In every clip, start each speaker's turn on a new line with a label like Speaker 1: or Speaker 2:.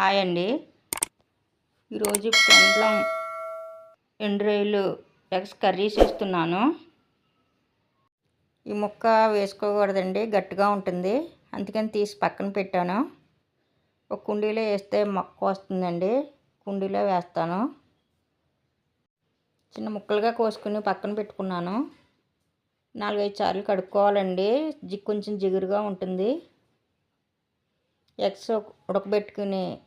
Speaker 1: Hi అండి. ఈరోజు పెండ్లం ఎండు రొయ్యలు ఎగ్స్ కర్రీ చేస్తున్నాను. ఈ ముక్క వేసుకోకూడదండి గట్టిగా ఉంటుంది. అందుకని తీసి పక్కన పెట్టాను. ఒక కుండీలో వేస్తే మొక్క వస్తుందండి. కుండీలో వేస్తాను. చిన్న ముక్కలుగా కోసుకుని పక్కన పెట్టుకున్నాను. నాలుగైదు సార్లు కడుక్కోవాలండి. జి కొంచెం జిగురుగా ఉంటుంది. ఎగ్స్ ఉడకబెట్టుకుని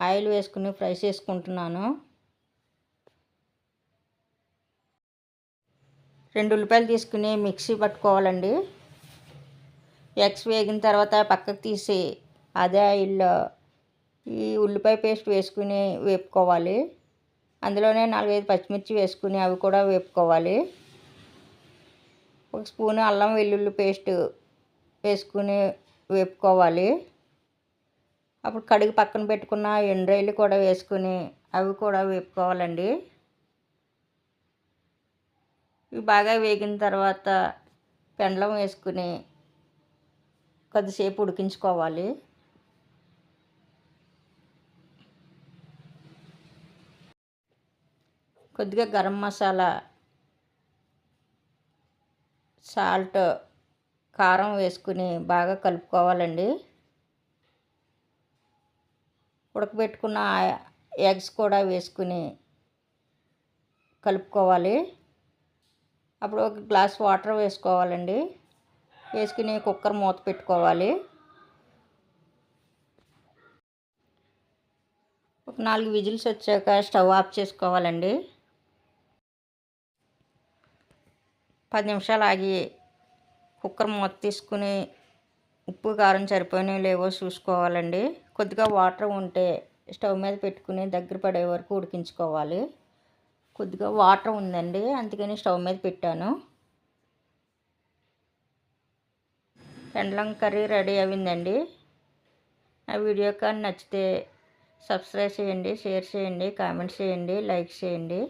Speaker 1: ఆయిల్ వేసుకుని ఫ్రై చేసుకుంటున్నాను. రెండు ఉల్లిపాయలు తీసుకుని మిక్సీ పట్టుకోవాలండి. ఎగ్స్ వేగిన తర్వాత పక్కకు తీసి అదే ఆయిల్లో ఈ ఉల్లిపాయ పేస్ట్ వేసుకుని వేపుకోవాలి. అందులోనే నాలుగైదు పచ్చిమిర్చి వేసుకుని అవి కూడా వేపుకోవాలి. ఒక స్పూన్ అల్లం వెల్లుల్లి పేస్ట్ వేసుకుని వేపుకోవాలి. అప్పుడు కడిగి పక్కన పెట్టుకున్న ఎండ్రాయిలు కూడా వేసుకుని అవి కూడా వేపుకోవాలండి. ఇవి బాగా వేగిన తర్వాత పెండలం వేసుకుని కొద్దిసేపు ఉడికించుకోవాలి. కొద్దిగా గరం మసాలా సాల్ట్ కారం వేసుకుని బాగా కలుపుకోవాలండి. ఉడకబెట్టుకున్న ఎగ్స్ కూడా వేసుకుని కలుపుకోవాలి. అప్పుడు ఒక గ్లాస్ వాటర్ వేసుకోవాలండి. వేసుకుని కుక్కర్ మూత పెట్టుకోవాలి. ఒక నాలుగు విజిల్స్ వచ్చాక స్టవ్ ఆఫ్ చేసుకోవాలండి. పది నిమిషాలు ఆగి కుక్కర్ మూత తీసుకుని ఉప్పు కారం సరిపోయినాయి లేవో చూసుకోవాలండి. కొద్దిగా వాటర్ ఉంటే స్టవ్ మీద పెట్టుకుని దగ్గర పడే వరకు ఉడికించుకోవాలి. కొద్దిగా వాటర్ ఉందండి అందుకని స్టవ్ మీద పెట్టాను. పెండ్లం కర్రీ రెడీ అయిందండి. ఆ వీడియో కానీ నచ్చితే సబ్స్క్రైబ్ చేయండి షేర్ చేయండి కామెంట్ చేయండి లైక్ చేయండి.